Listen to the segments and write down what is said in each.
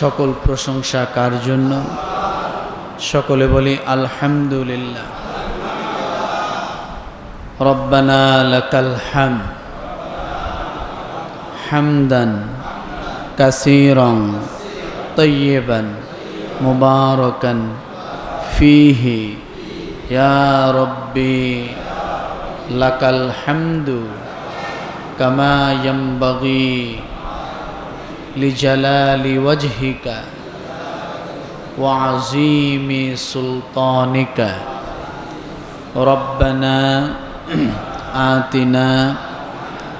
সকল প্রশংসা কার জন্য? সকলে বলি, আলহামদুলিল্লাহ। রব্বানা লাকাল হাম হামদান কাসিরং তৈয়বান মুবারকান ফিহি। ইয়া রব্বি লাকাল হামদু কামা ইয়ামবাগি لجلال وجهك وعظيم سلطانك ربنا آتنا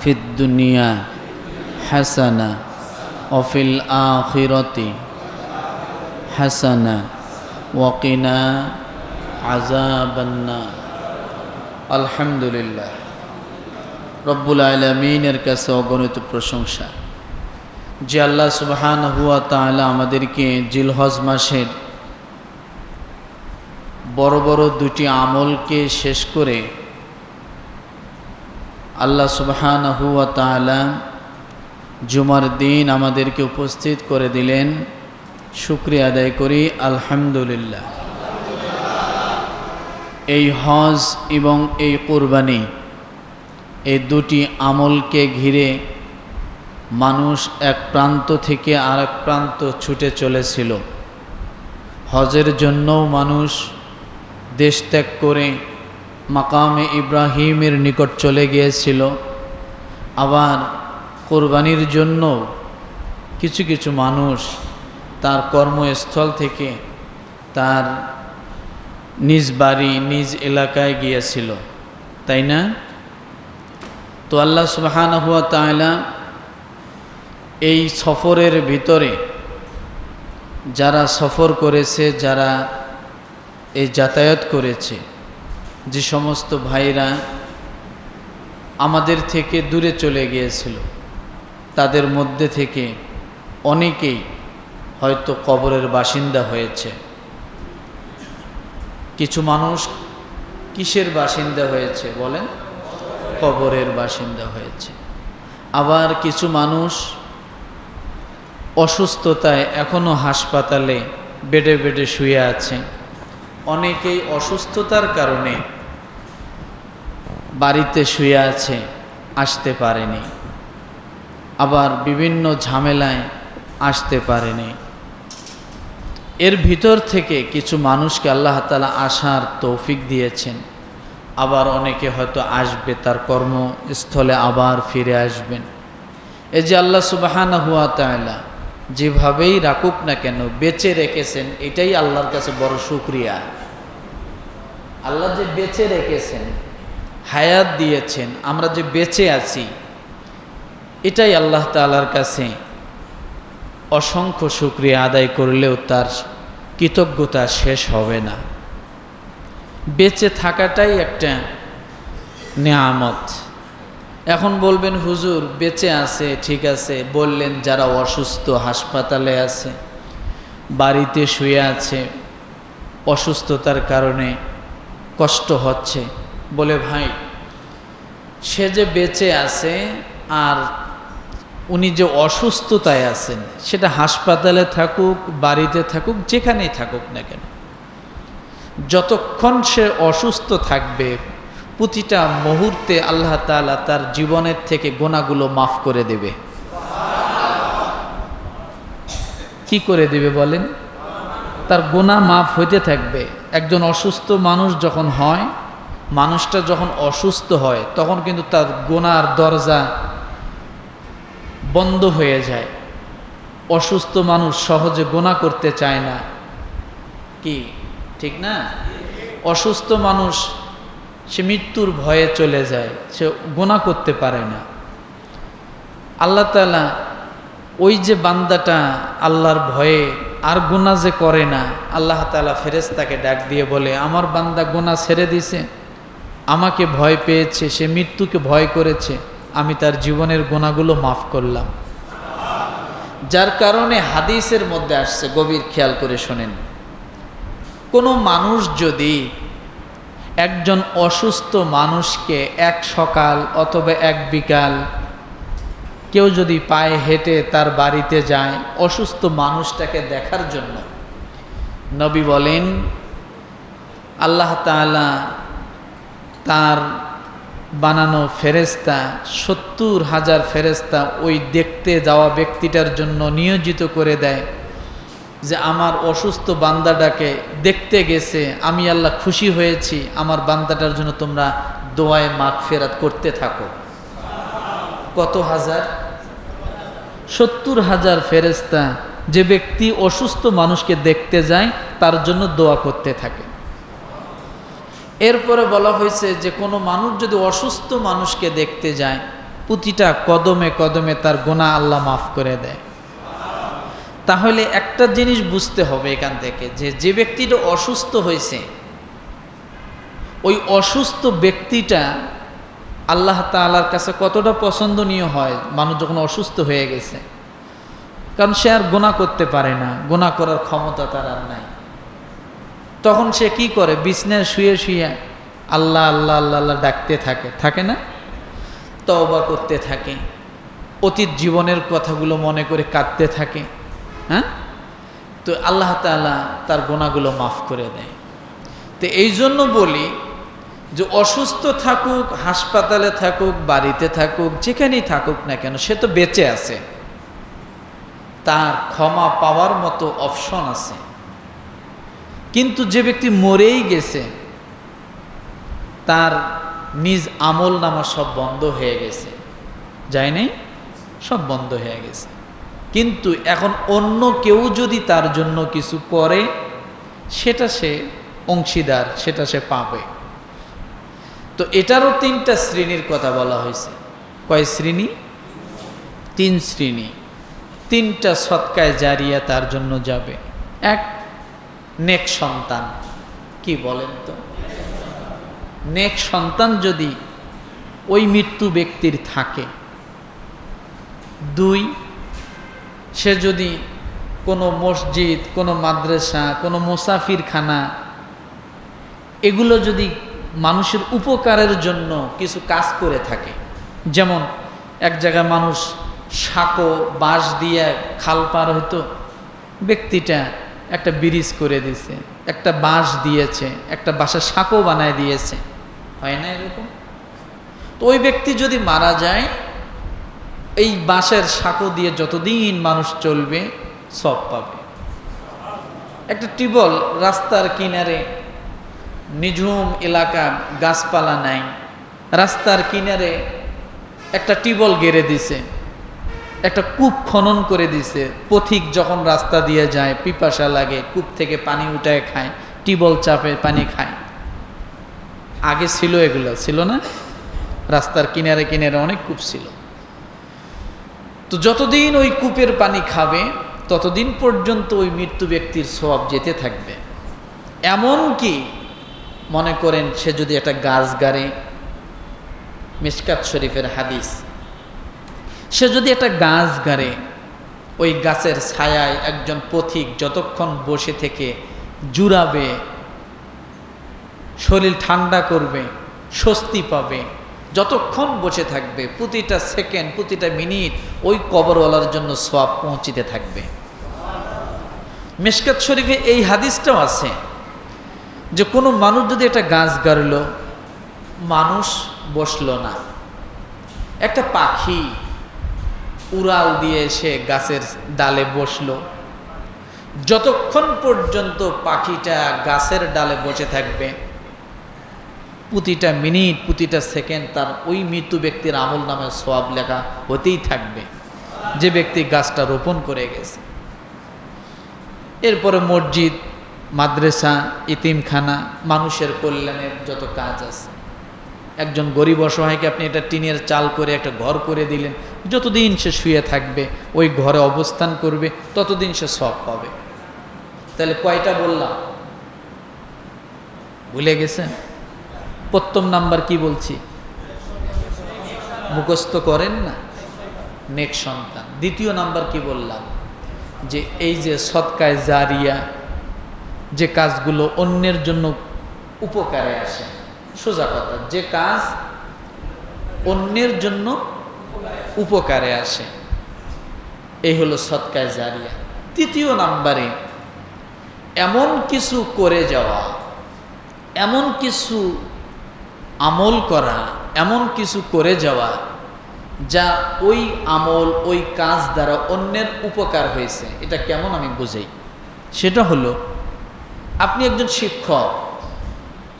في الدنيا حسنة وفي الآخرة حسنة وقنا عذاب النار الحمد لله রব্বুল আলমিনের কাছে অগণিত প্রশংসা যে আল্লাহ সুবহান হুয়া তাআলা আমাদেরকে জিলহজ মাসের বড় বড় দুটি আমলকে শেষ করে আল্লাহ সুবহান হুয়া তাআলা জুমার দিন আমাদেরকে উপস্থিত করে দিলেন। শুক্রিয়া আদায় করি, আলহামদুলিল্লাহ। এই হজ এবং এই কোরবানি এই দুটি আমলকে ঘিরে মানুষ এক প্রান্ত থেকে আর এক প্রান্ত ছুটে চলেছিল। হজের জন্যও মানুষ দেশ ত্যাগ করে মাকামে ইব্রাহিমের নিকট চলে গিয়েছিল। আবার কোরবানির জন্য কিছু কিছু মানুষ তার কর্মস্থল থেকে তার নিজ বাড়ি, নিজ এলাকায় গিয়েছিল। তাই না? তো আল্লাহ সুবাহান হুয়া এই সফরের ভিতরে যারা সফর করেছে, যারা এই যাতায়াত করেছে, যে সমস্ত ভাইরা আমাদের থেকে দূরে চলে গিয়েছিল, তাদের মধ্যে থেকে অনেকেই হয়তো কবরের বাসিন্দা হয়েছে। কিছু মানুষ কিসের বাসিন্দা হয়েছে বলেন? কবরের বাসিন্দা হয়েছে। আবার কিছু মানুষ অসুস্থতায় এখনও হাসপাতালে বেডে বেডে শুয়ে আছে। অনেকেই অসুস্থতার কারণে বাড়িতে শুয়ে আছে, আসতে পারেনি। আবার বিভিন্ন ঝামেলায় আসতে পারেনি। এর ভিতর থেকে কিছু মানুষকে আল্লাহ তালা আসার তৌফিক দিয়েছেন। আবার অনেকে হয়তো আসবে, তার কর্মস্থলে আবার ফিরে আসবেন। এই যে আল্লাহ সুবাহানা হুয়া তাইলা যেভাবেই রাখুক না কেন, বেঁচে রেখেছেন, এটাই আল্লাহর কাছে বড় শুক্রিয়া। আল্লাহ যে বেঁচে রেখেছেন, হায়াত দিয়েছেন, আমরা যে বেঁচে আছি, এটাই আল্লাহ তালার কাছে অসংখ্য শুক্রিয়া আদায় করলেও তার কৃতজ্ঞতা শেষ হবে না। বেঁচে থাকাটাই একটা নেয়ামত। এখন বলবেন, হুজুর, বেঁচে আছে, ঠিক আছে। বললেন, যারা অসুস্থ হাসপাতালে আছে, বাড়িতে শুয়ে আছে, অসুস্থতার কারণে কষ্ট হচ্ছে। বলে, ভাই, সে যে বেঁচে আছে আর উনি যে অসুস্থতায় আছেন, সেটা হাসপাতালে থাকুক, বাড়িতে থাকুক, যেখানেই থাকুক না কেন, যতক্ষণ সে অসুস্থ থাকবে প্রতিটা মুহূর্তে আল্লাহ তালা তার জীবনের থেকে গোনাগুলো মাফ করে দেবে। কি করে দেবে বলেন? তার গোনা মাফ হইতে থাকবে। একজন অসুস্থ মানুষ যখন হয়, মানুষটা যখন অসুস্থ হয়, তখন কিন্তু তার গোনার দরজা বন্ধ হয়ে যায়। অসুস্থ মানুষ সহজে গোনা করতে চায় না। কি? ঠিক না? অসুস্থ মানুষ সে মৃত্যুর ভয়ে চলে যায়, সে গোনা করতে পারে না। আল্লাহ তালা ওই যে বান্দাটা আল্লাহর ভয়ে আর গোনা যে করে না, আল্লাহ তালা ফেরেস্তাকে ডাক দিয়ে বলে, আমার বান্দা গোনা ছেড়ে দিছে, আমাকে ভয় পেয়েছে, সে মৃত্যুকে ভয় করেছে, আমি তার জীবনের গোনাগুলো মাফ করলাম। যার কারণে হাদিসের মধ্যে আসছে, গভীর খেয়াল করে শোনেন। কোনো মানুষ যদি একজন অসুস্থ মানুষকে এক সকাল অথবা এক বিকাল কেউ যদি পায়ে হেঁটে তার বাড়িতে যায় অসুস্থ মানুষটাকে দেখার জন্য। নবী বলেন, আল্লাহ তাআলা তার বানানো ফেরেস্তা সত্তর হাজার ফেরেস্তা ওই দেখতে যাওয়া ব্যক্তিটার জন্য নিয়োজিত করে দেয়। যে আমার অসুস্থ বান্দাটাকে দেখতে গেছে, আমি আল্লাহ খুশি হয়েছি, আমার বান্দাটার জন্য তোমরা দোয়ায় মাগ ফেরাত করতে থাকো। কত হাজার? সত্তর হাজার ফেরেস্তা যে ব্যক্তি অসুস্থ মানুষকে দেখতে যায়, তার জন্য দোয়া করতে থাকে। এরপরে বলা হয়েছে যে, কোনো মানুষ যদি অসুস্থ মানুষকে দেখতে যায়, প্রতিটা কদমে কদমে তার গোনা আল্লাহ মাফ করে দেয়। তাহলে একটা জিনিস বুঝতে হবে এখান থেকে যে যে ব্যক্তিটা অসুস্থ হয়েছে, ওই অসুস্থ ব্যক্তিটা আল্লাহ তালার কাছে কতটা পছন্দনীয় হয়? মানুষ যখন অসুস্থ হয়ে গেছে, কারণ সে আর গোনা করতে পারে না গোনা করার ক্ষমতা তার আর নাই। তখন সে কি করে? বিছনায় শুয়ে শুয়ে আল্লাহ আল্লাহ আল্লাহ আল্লাহ ডাকতে থাকে। থাকে না? তওবা করতে থাকে। অতীত জীবনের কথাগুলো মনে করে কাঁদতে থাকে। হ্যাঁ? তো আল্লাহ তাআলা তার গোনাগুলো মাফ করে দেয়। তো এই জন্য বলি যে অসুস্থ থাকুক, হাসপাতালে থাকুক, বাড়িতে থাকুক, যেখানেই থাকুক না কেন, সে তো বেঁচে আছে। তার ক্ষমা পাওয়ার মতো অপশন আছে। কিন্তু যে ব্যক্তি মরেই গেছে, তার নিজ আমল নামা সব বন্ধ হয়ে গেছে। যায় নাই? সব বন্ধ হয়ে গেছে। কিন্তু এখন অন্য কেউ যদি তার জন্য কিছু করে, সেটা সে অংশীদার, সেটা সে পাবে। তো এটারও তিনটা শ্রেণির কথা বলা হয়েছে। কয় শ্রেণি? তিন শ্রেণি। তিনটা সৎকায় জারিয়া তার জন্য যাবে। এক, নেক সন্তান। কি বলেন তো? নেক সন্তান যদি ওই মৃত্যু ব্যক্তির থাকে। দুই সে যদি কোনো মসজিদ, কোনো মাদ্রাসা, কোনো মুসাফিরখানা, এগুলো যদি মানুষের উপকারের জন্য কিছু কাজ করে থাকে, যেমন এক জায়গায় মানুষ সাঁকো, বাঁশ দিয়ে খাল পার হতো ব্যক্তিটা একটা ব্রিজ করে দিয়েছে, একটা বাঁশ দিয়েছে, একটা বাসার সাঁকো বানায় দিয়েছে। হয় না এরকম? তো ওই ব্যক্তি যদি মারা যায় এই বাঁশের সাঁকো দিয়ে যতদিন মানুষ চলবে, সব পাবে। একটা টিবল রাস্তার কিনারে নিঝুম এলাকা গাছপালা নাই। রাস্তার কিনারে একটা টিবল গেড়ে দিছে, একটা কূপ খনন করে দিছে। পথিক যখন রাস্তা দিয়ে যায়, পিপাসা লাগে, কূপ থেকে পানি উঠায় খায় টিবল চাপে পানি খায়। আগে ছিল এগুলো, ছিল না? রাস্তার কিনারে কিনারে অনেক কূপ ছিল। তো যতদিন ওই কূপের পানি খাবে, ততদিন পর্যন্ত ওই মৃত্যু ব্যক্তির সব যেতে থাকবে। এমন কি মনে করেন সে যদি একটা গাছ গাড়ে? মিসকাত শরীফের হাদিস। সে যদি একটা গাছ গাড়ে, ওই গাছের ছায়ায় একজন পথিক যতক্ষণ বসে থেকে জুড়াবে, শরীর ঠান্ডা করবে, স্বস্তি পাবে যতক্ষণ বসে থাকবে, প্রতিটা সেকেন্ড, প্রতিটা মিনিট ওই কবরওয়ালার জন্য সব পৌঁছিতে থাকবে। মেশকাত শরীফে এই হাদিসটাও আছে যে কোনো মানুষ যদি একটা গাছ গাড়ল, মানুষ বসল না। একটা পাখি উড়াল দিয়ে এসে গাছের ডালে বসল। যতক্ষণ পর্যন্ত পাখিটা গাছের ডালে বসে থাকবে প্রতিটা মিনিট, প্রতিটা সেকেন্ড তার ওই মৃত্যু ব্যক্তির আমল নামে সব লেখা হতেই থাকবে। যে ব্যক্তি গাছটা রোপণ করে গেছে। এরপরে মসজিদ, মাদ্রাসা, ইতিমখানা, মানুষের কল্যাণের যত কাজ আছে। একজন গরিব অসহায়কে আপনি একটা টিনের চাল করে, একটা ঘর করে দিলেন, যতদিন সে শুয়ে থাকবে, ওই ঘরে অবস্থান করবে, ততদিন সে সব পাবে। তাহলে কয়টা বললাম? ভুলে গেছেন? প্রথম নাম্বার কি বলছি? মুখস্থ করেন না? নেক সন্তান। দ্বিতীয় নাম্বার কি বললাম? যে এই যে সৎকায় জারিয়া যে কাজগুলো অন্যের জন্য উপকারে আসে, সোজা কথা, যে কাজ অন্যের জন্য উপকারে আসে, এই হলো সৎকায় জারিয়া। তৃতীয় নাম্বারে, এমন কিছু করে যাওয়া, এমন কিছু আমল করা, এমন কিছু করে যাওয়া, যা ওই আমল, ওই কাজ দ্বারা অন্যের উপকার হয়েছে। এটা কেমন আমি বুঝাই? সেটা হলো, আপনি একজন শিক্ষক,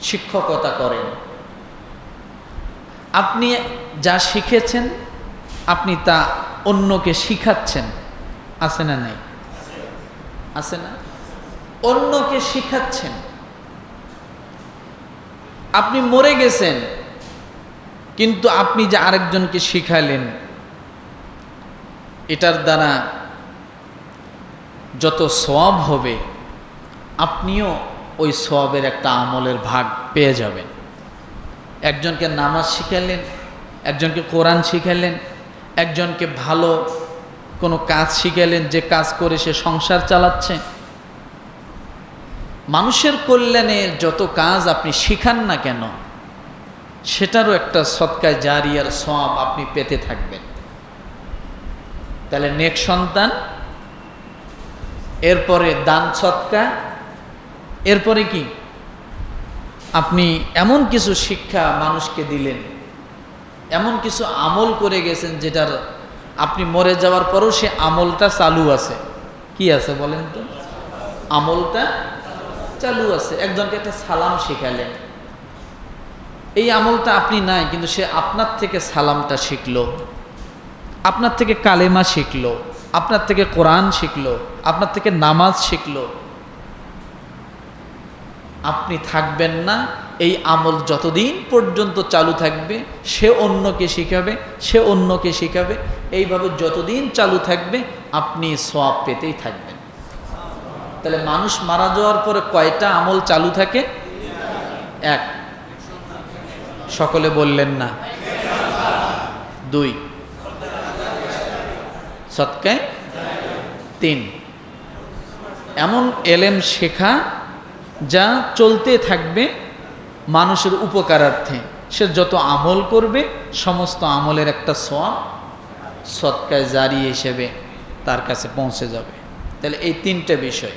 শিক্ষকতা করেন। আপনি যা শিখেছেন, আপনি তা অন্যকে শিখাচ্ছেন। আছে না নাই? আছে না? অন্যকে শিখাচ্ছেন। আপনি মরে গেছেন, কিন্তু আপনি যে আরেকজনকে শিখালেন, এটার দ্বারা যত সব হবে, আপনিও ওই সবের একটা আমলের ভাগ পেয়ে যাবেন। একজনকে নামাজ শিখালেন, একজনকে কোরআন শিখালেন, একজনকে ভালো কোনো কাজ শিখালেন, যে কাজ করে সে সংসার চালাচ্ছে মানুষের কল্যাণে যত কাজ আপনি শিখান না কেন, সেটারও একটা সৎকায় জারিয়ার সব আপনি পেতে থাকবেন। তাহলে নেক সন্তান, এরপরে দান সৎকা এরপরে কি? আপনি এমন কিছু শিক্ষা মানুষকে দিলেন, এমন কিছু আমল করে গেছেন যেটার আপনি মরে যাওয়ার পরও সে আমলটা চালু আছে। কি আছে বলেন তো? আমলটা চালু আছে, একজনকে একটা সালাম শেখালেন। এই আমলটা আপনি নাই, কিন্তু সে আপনার থেকে সালামটা শিখলো। আপনার থেকে কালেমা শিখলো, আপনার থেকে কোরআন শিখলো, আপনার থেকে নামাজ শিখলো। আপনি থাকবেন না, এই আমল যতদিন পর্যন্ত চালু থাকবে, সে অন্যকে শিখাবে, সে অন্যকে শিখাবে। এইভাবে যতদিন চালু থাকবে, আপনি সব পেতেই থাকবেন। তাহলে মানুষ মারা যাওয়ার পরে কয়টা আমল চালু থাকে? এক। সকলে বললেন না। দুই। সৎকায় তিন। এমন এলেম শেখা যা চলতে থাকবে মানুষের উপকারার্থে। সে যত আমল করবে, সমস্ত আমলের একটা সব সৎকায় জারি হিসেবে তার কাছে পৌঁছে যাবে। তাহলে এই তিনটে বিষয়।